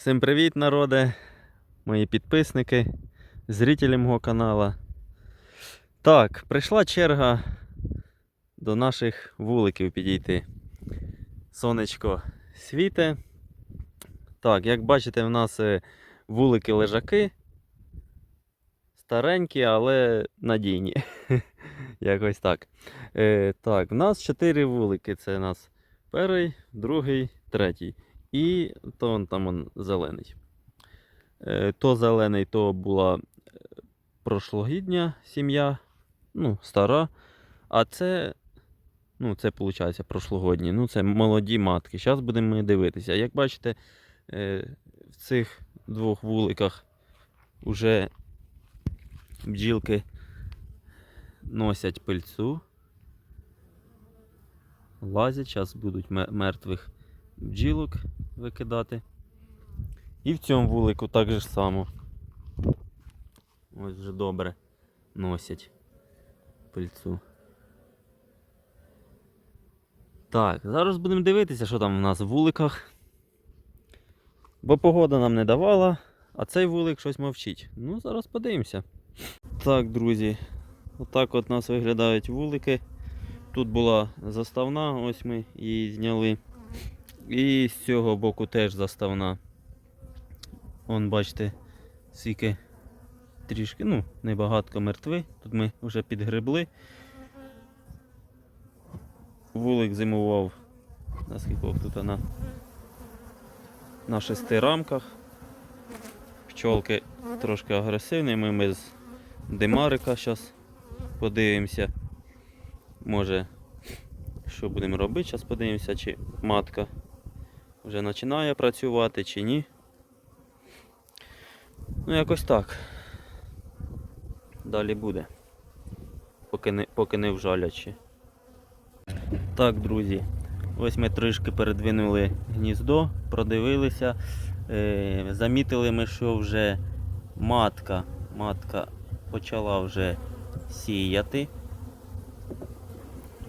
Всім привіт, народе, мої підписники, зрителі мого канала. Так, прийшла черга до наших вуликів підійти. Сонечко світе. Так, як бачите, в нас е, вулики лежаки. Старенькі, але надійні. Якось так. Е, так, в нас чотири вулики. Це у нас перший, другий, третій. І то он там он зелений. Е, то зелений, то була е, прошлогідня сім'я, ну, стара. А це, ну, це виходить прошлогодні. Ну, це молоді матки. Зараз будемо ми дивитися. Як бачите, е, в цих двох вуликах вже бджілки носять пильцу. Лазять, зараз будуть мертвих бджілок викидати. І в цьому вулику так же само. Ось вже добре носять пильцу. Так, зараз будемо дивитися, що там у нас в вуликах. Бо погода нам не давала, а цей вулик щось мовчить. Ну, зараз подивимося. Так, друзі, отак от у нас виглядають вулики. Тут була заставна, ось ми її зняли. І з цього боку теж заставна. Вон, бачите, скільки трішки, ну, небагатко мертви. Тут ми вже підгребли. Вулик зимував на скількох тут на, на шести рамках. Пчолки трошки агресивні, ми з димарика зараз подивимося. Може, що будемо робити, зараз подивимося, чи матка вже починає працювати чи ні. Ну, якось так. Далі буде. Поки не, поки не вжалячи. Так, друзі. Ось ми трішки передвинули гніздо, продивилися. Е, замітили ми, що вже матка, матка почала вже сіяти.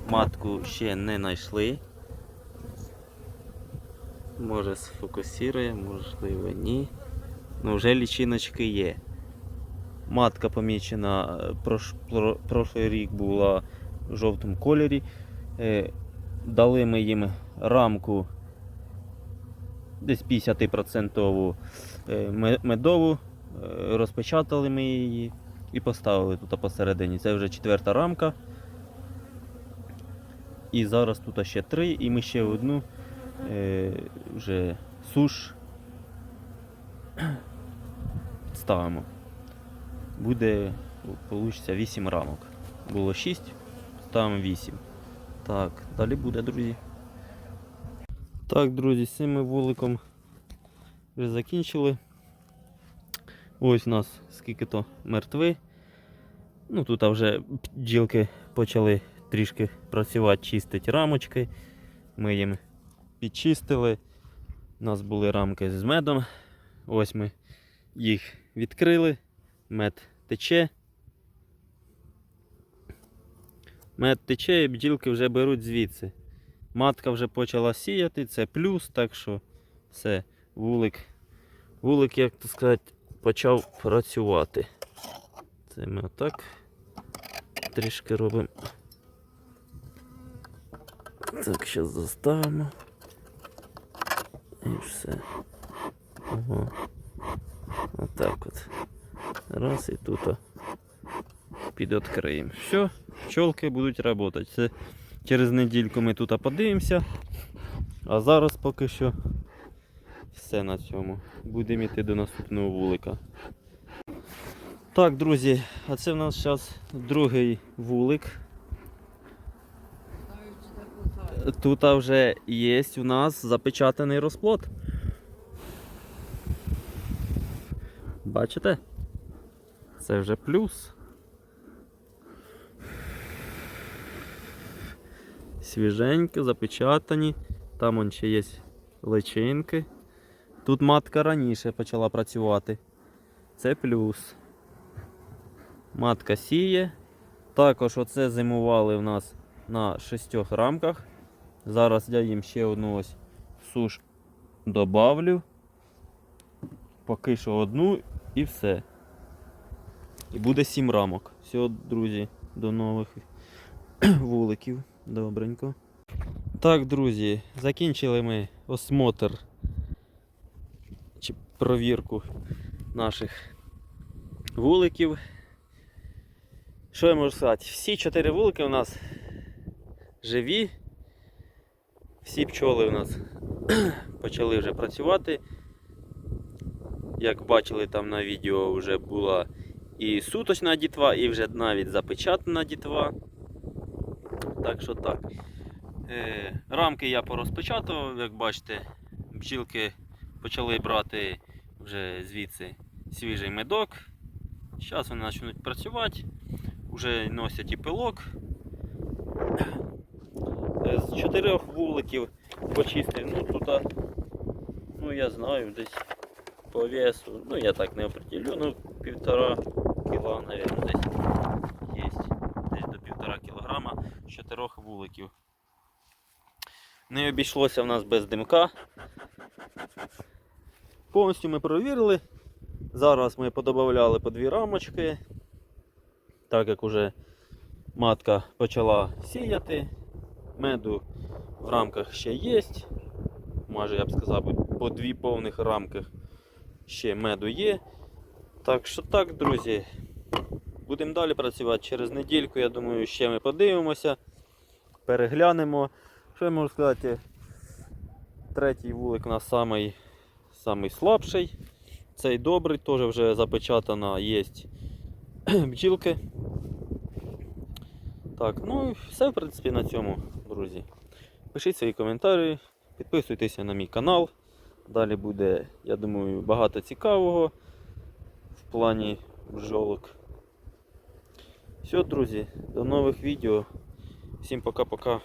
Матку ще не знайшли. Може сфокусує, можливо ні. Ну вже лічиночки є. Матка помічена е, прош, про, прошлий рік була в жовтому кольорі. Е, дали ми їм рамку десь 50% е, медову, розпечатали ми її і поставили тут посередині. Це вже четверта рамка. І зараз тут ще три, і ми ще одну вже суш ставимо. Буде, вийде 8 рамок. Було 6, ставимо 8. Так, далі буде, друзі. Так, друзі, з цим вуликом вже закінчили. Ось у нас скільки то мертви. Ну тут вже бджілки почали трішки працювати, чистити рамочки. Ми їм підчистили. У нас були рамки з медом. Ось ми їх відкрили. Мед тече. Мед тече і бджілки вже беруть звідси. Матка вже почала сіяти, це плюс, так що все, вулик, вулик, як то сказати, почав працювати. Це ми отак трішки робимо. Так, зараз заставимо. Все. Ого. Отак от. Раз і тут підоткриємо. Все, пчолки будуть працювати. Це через недільку ми тут подивимося. А зараз поки що все на цьому. Будемо йти до наступного вулика. Так, друзі, а це в нас зараз другий вулик. Тут вже є у нас запечатаний розплод. Бачите? Це вже плюс. Свіженькі, запечатані. Там он ще є личинки. Тут матка раніше почала працювати. Це плюс. Матка сіє. Також оце зимували в нас на шістьох рамках. Зараз я їм ще одну ось суш добавлю. поки що одну і все. І буде сім рамок. Все, друзі, до нових вуликів. Добренько. Так, друзі, закінчили ми осмотр чи провірку наших вуликів. Що я можу сказати? Всі чотири вулики у нас живі. Всі пчоли у нас почали вже працювати. Як бачили там на відео, вже була і суточна дітва, і вже навіть запечатана дітва. Так що так. Е, рамки я порозпечатував, як бачите, бджілки почали брати вже звідси свіжий медок. Зараз вони почнуть працювати, вже носять і пилок. Е, З чотирьох вуликів почистив. Ну тут, ну я знаю, десь по весу, ну я так не определю, ну півтора кіла, наверное, десь є. Десь до півтора кілограма з чотирьох вуликів. Не обійшлося в нас без димка. Повністю ми провірили. Зараз ми подобавляли по дві рамочки. Так як уже матка почала сіяти. Меду в рамках ще є. Майже я б сказав, по дві повних рамках ще меду є. Так що так, друзі. Будемо далі працювати через недільку. Я думаю, ще ми подивимося, переглянемо. Що я можу сказати? Третій вулик у нас самий, самий слабший. Цей добрий, теж вже запечатана є бджілки. Так, ну і все, в принципі, на цьому, друзі. Пишіть свої коментарі, підписуйтеся на мій канал. Далі буде, я думаю, багато цікавого в плані бджолок. Все, друзі, до нових відео. Всім пока-пока.